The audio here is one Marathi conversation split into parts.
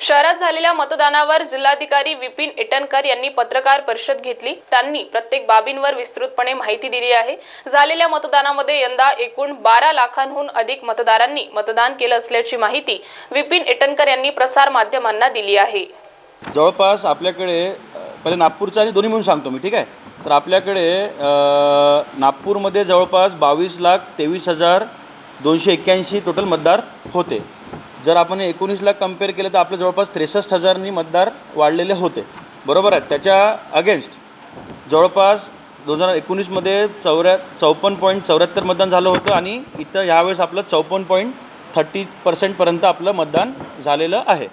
शहरात झालेल्या मतदानावर जिल्हाधिकारी विपिन इटनकर यांनी पत्रकार परिषद घेतली. त्यांनी प्रत्येक बाबींवर विस्तृतपणे माहिती दिली आहे. झालेल्या मतदानामध्ये यंदा एकूण बारा लाखांहून अधिक मतदारांनी मतदान केलं असल्याची माहिती विपिन इटनकर यांनी प्रसार माध्यमांना दिली आहे. जवळपास आपल्याकडे पहिले नागपूरचं आणि दोन्ही म्हणून सांगतो मी ठीक आहे? तर आपल्याकडे नागपूरमध्ये जवळपास बावीस लाख तेवीस हजार दोनशे एक्क्याऐंशी टोटल मतदार होते. जर आपण एकोणीसला कंपेअर केलं तर आपलं जवळपास त्रेसष्ट हजारांनी मतदार वाढलेले होते. बरोबर आहे? त्याच्या अगेन्स्ट जवळपास दोन हजार एकोणीसमध्ये चौऱ्या चौपन्न पॉईंट चौऱ्याहत्तर मतदान झालं होतं आणि इथं ह्यावेळेस आपलं चौपन्न पॉईंट थर्टी पर्सेंटपर्यंत आपलं मतदान झालेलं आहे.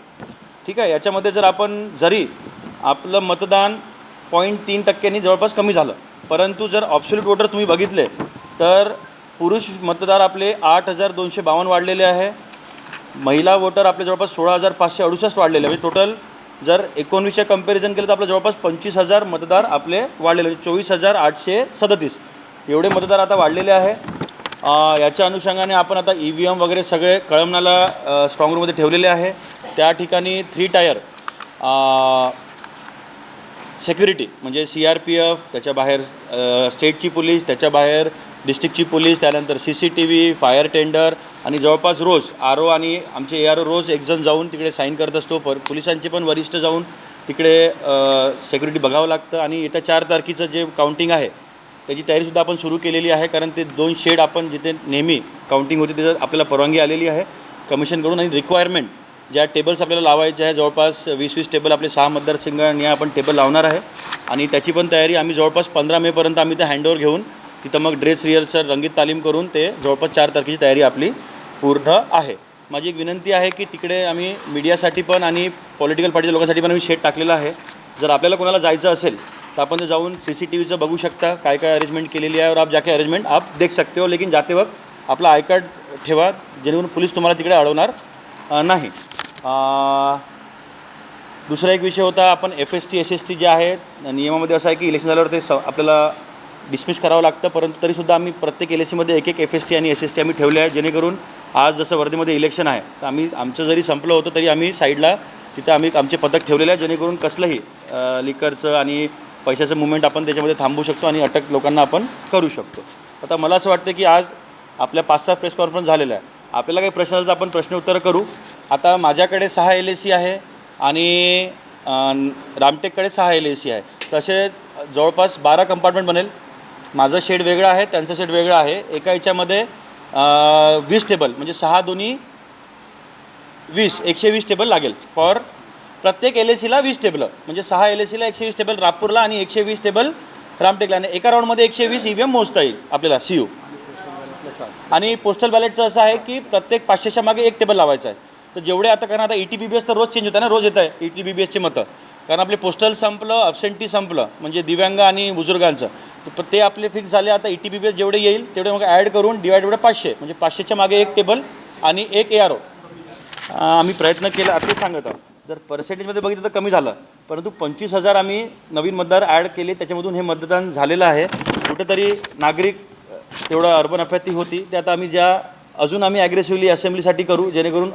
ठीक आहे? याच्यामध्ये जर आपण जरी आपलं मतदान पॉईंट तीन टक्क्यांनी जवळपास कमी झालं परंतु जर ऑब्सोल्यूट वोटर तुम्ही बघितले तर पुरुष मतदार आपले आठ हजार दोनशे बावन्न वाढलेले आहे. महिला वोटर आपले जवळपास सोळा हजार पाचशे अडुसष्ट वाढलेले म्हणजे टोटल जर एकोणवीसच्या कंपॅरिझन केलं तर आपलं जवळपास पंचवीस हजार मतदार आपले वाढलेले म्हणजे चोवीस हजार आठशे सदतीस. एवढे मतदार आता वाढलेले आहे. याच्या अनुषंगाने आपण आता ई व्ही एम वगैरे सगळे कळमनाला स्ट्रॉंग रूममध्ये ठेवलेले आहे. त्या ठिकाणी थ्री टायर सेक्युरिटी म्हणजे सी आर पी एफ त्याच्या बाहेर स्टेटची पोलीस त्याच्या बाहेर डिस्ट्रिक्टची पोलीस त्यानंतर C C T V fire tender आणि जवळपास रोज आर ओ आणि आमचे ए आर ओ रोज एकजण जाऊन तिकडे साईन करत असतो. पर पोलिसांचे पण वरिष्ठ जाऊन तिकडे सेक्युरिटी बघावं लागतं. आणि येत्या चार तारखेचं जे काउंटिंग आहे त्याची तयारीसुद्धा आपण सुरू केलेली आहे. कारण ते दोन शेड आपण जिथे नेहमी काउंटिंग होते त्याच्यात आपल्याला परवानगी आलेली आहे. कमिशनकडून आणि रिक्वायरमेंट ज्या टेबल्स आपल्याला लावायचे आहे जवळपास वीस वीस टेबल आपले सहा मतदारसंघांनी आपण टेबल लावणार आहे. आणि त्याची पण तयारी आम्ही जवळपास पंधरा मेपर्यंत आम्ही ते हँडओवर घेऊन तिथं मग ड्रेस रिहर्सल रंगीत तालीम करून ते जवळपास चार तारखेची तयारी आपली पूर्ण आहे. माझी एक विनंती आहे की तिकडे आम्ही मीडियासाठी पण आणि पॉलिटिकल पार्टीच्या लोकांसाठी पण आम्ही शेड टाकलेला आहे. जर आपल्याला कोणाला जायचं असेल तर आपण ते जाऊन सी सी टी व्हीचं बघू शकता काय काय अरेंजमेंट केलेली आहे. और आप जाके अरेंजमेंट आप देख सकते हो लेकिन जाते वक्त आपला आय कार्ड ठेवा जेणेकरून पोलीस तुम्हाला तिकडे अडवणार नाही. दुसरा एक विषय होता आपण F S T S S T जे आहे नियमामध्ये असं आहे की इलेक्शन झाल्यावर ते स आपल्याला डिसमिस करावं लागतं परंतु तरीसुद्धा आम्ही प्रत्येक एल एस सीमध्ये एक एक एफ एस टी आणि एस एस टी आम्ही ठेवले आहे जेणेकरून आज जसं वर्धेमध्ये इलेक्शन आहे तर आम्ही आमचं जरी संपलं होतं तरी आम्ही साईडला तिथं आम्ही आमचे पथक ठेवलेले आहे जेणेकरून कसलंही लिकरचं आणि पैशाचं मुवमेंट आपण त्याच्यामध्ये थांबू शकतो आणि अटक लोकांना आपण करू शकतो. आता मला असं वाटतं की आज आपल्या पाच सहा प्रेस कॉन्फरन्स झालेला आहे आपल्याला काही प्रश्न असेल तर आपण प्रश्न उत्तरं करू. आता माझ्याकडे सहा एल ए सी आहे आणि रामटेककडे सहा एल ए सी आहे. तसे जवळपास बारा कंपार्टमेंट बनेल. माझं शेड वेगळं आहे त्यांचं शेड वेगळं आहे. एका याच्यामध्ये वीस टेबल म्हणजे सहा दोन्ही वीस एकशे वीस टेबल लागेल. फॉर प्रत्येक एल ए सीला वीस टेबलं म्हणजे सहा एल ए सीला एकशे वीस टेबल रापूरला आणि एकशे वीस टेबल रामटेकला. आणि एका राऊंडमध्ये एकशे वीस ई व्ही एम मोजता येईल आपल्याला सी यू. आणि पोस्टल बॅलेटचं असं आहे की प्रत्येक पाचशेच्या मागे एक टेबल लावायचं आहे. तर जेवढे आता कारण आता E T B B S तर रोज चेंज होतं ना रोज येत आहे ई टी बी बी एसची मतं. कारण आपले पोस्टल संपलं अबसेंटी संपलं म्हणजे दिव्यांग आणि बुजुर्गांचं. तर ते आपले फिक्स झाले. आता E T B B S जेवढे येईल तेवढे मग ॲड करून डिवाइड बाय पाचशे. म्हणजे पाचशेच्या मागे एक टेबल आणि एक ए आर ओ आम्ही प्रयत्न केला. आता ते सांगत आहोत. जर पर्सेंटेजमध्ये बघितलं तर कमी झालं. परंतु पंचवीस हजार आम्ही नवीन मतदार ॲड केले. त्याच्यामधून हे मतदान झालेलं आहे. कुठेतरी नागरिक तेवढं अर्बन अफॅती होती. ते आता आम्ही ज्या अजून आम्ही ॲग्रेसिव्हली असेंब्लीसाठी करू जेणेकरून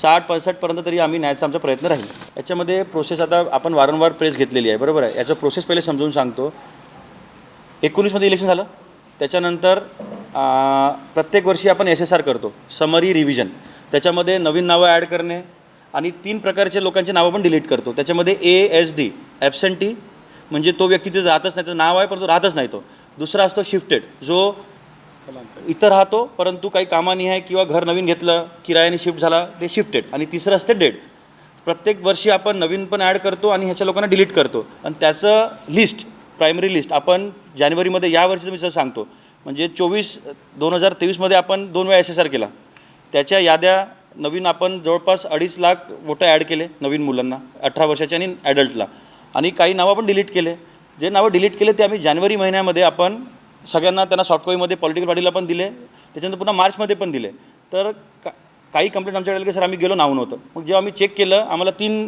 साठ पासष्टपर्यंत तरी आम्ही न्यायचा आमचा प्रयत्न राहील. याच्यामध्ये प्रोसेस आता आपण वारंवार प्रेस घेतलेली आहे. बरोबर आहे? याचं प्रोसेस पहिले समजून सांगतो. एकोणीसमध्ये इलेक्शन झालं. त्याच्यानंतर प्रत्येक वर्षी आपण एस एस आर करतो. समरी रिव्हिजन त्याच्यामध्ये नवीन नावं ॲड करणे आणि तीन प्रकारचे लोकांचे नावं पण डिलीट करतो. त्याच्यामध्ये ए एस डी ॲबसेंटी म्हणजे तो व्यक्ती तिथे राहतच नाही. त्याचं नाव आहे परंतु राहतच नाही तो. दुसरा असतो शिफ्टेड जो इथं राहतो परंतु काही कामानी आहे किंवा घर नवीन घेतलं किरायाने शिफ्ट झाला ते शिफ्टेड आणि तिसरं असते डेड प्रत्येक वर्षी आपण नवीन पण ॲड करतो आणि ह्याच्या लोकांना डिलीट करतो. आणि त्याचं लिस्ट प्रायमरी लिस्ट आपण जानेवारीमध्ये या मी सर सांगतो म्हणजे चोवीस दोन हजार तेवीसमध्ये आपण दोन वेळा एस एस आर केला. त्याच्या याद्या नवीन आपण जवळपास अडीच लाख वोटं ॲड केले नवीन मुलांना अठरा वर्षाच्या आणि ॲडल्टला आणि काही नावं आपण डिलीट केले. जे नावं डिलीट केले ते आम्ही जानेवारी महिन्यामध्ये आपण सगळ्यांना त्यांना सॉफ्टकॉपीमध्ये पॉलिटिकल पार्टीला पण दिले. त्याच्यानंतर पुन्हा मार्चमध्ये पण दिले. तर का काही कंप्लेंट आमच्याकडे आली की सर आम्ही गेलो नाव नव्हतं. मग जेव्हा आम्ही चेक केलं आम्हाला तीन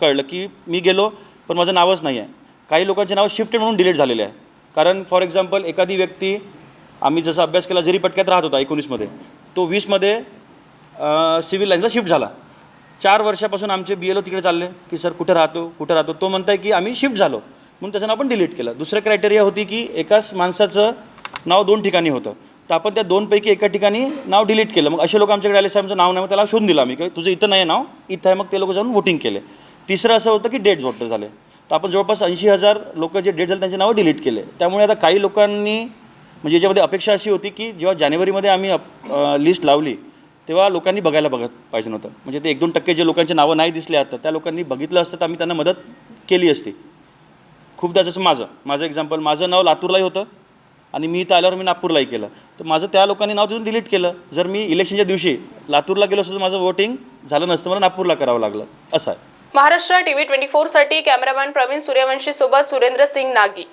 कळलं की मी गेलो पण माझं नावच नाही आहे काही लोकांचे नाव शिफ्टेड म्हणून डिलीट झालेले आहे. कारण फॉर एक्झाम्पल एखादी व्यक्ती आम्ही जसा अभ्यास केला जरी पटक्यात राहत होता एकोणीसमध्ये तो वीसमध्ये सिव्हिल लाईनला शिफ्ट झाला. चार वर्षापासून आमचे बी एल ओ तिकडे चालले की सर कुठे राहतो? कुठे राहतो? तो म्हणताय की आम्ही शिफ्ट झालो. म्हणून त्याचं नाव आपण डिलीट केलं. दुसरं क्रायटेरिया होती की एकाच माणसाचं नाव दोन ठिकाणी होतं. तर आपण त्या दोनपैकी एका ठिकाणी नाव डिलीट केलं. मग असे लोक आमच्याकडे आले साहेबचं नाव नाही मग त्याला शोधून दिलं आम्ही. की तुझं इथं नाही नाव. इथं आहे मग ते लोक जाऊन वोटिंग केले. तिसरं असं होतं की डेट वोटर झाले. तर आपण जवळपास ऐंशी हजार लोक जे डेट झाले त्यांचे नावं डिलीट केले. त्यामुळे आता काही लोकांनी म्हणजे याच्यामध्ये अपेक्षा अशी होती की जेव्हा जानेवारीमध्ये आम्ही लिस्ट लावली तेव्हा लोकांनी बघायला बघत पाहिजे नव्हतं. म्हणजे ते एक दोन टक्के जे लोकांचे नावं नाही दिसले आता त्या लोकांनी बघितलं असतं तर आम्ही त्यांना मदत केली असती. खूपदा जसं माझं. माझं एक्झाम्पल माझं नाव लातूरलाही होतं आणि मी इथं आल्यावर मी नागपूरलाही केलं. तर माझं त्या लोकांनी नाव तिथून डिलीट केलं. जर मी इलेक्शनच्या दिवशी लातूरला गेलो असतो तर माझं वोटिंग झालं नसतं मला नागपूरला करावं लागलं. असं आहे. महाराष्ट्र टीव्ही ट्वेंटी फोरसाठी कॅमेरामॅन प्रवीण सूर्यवंशी सोबत सुरेंद्र सिंग नागी.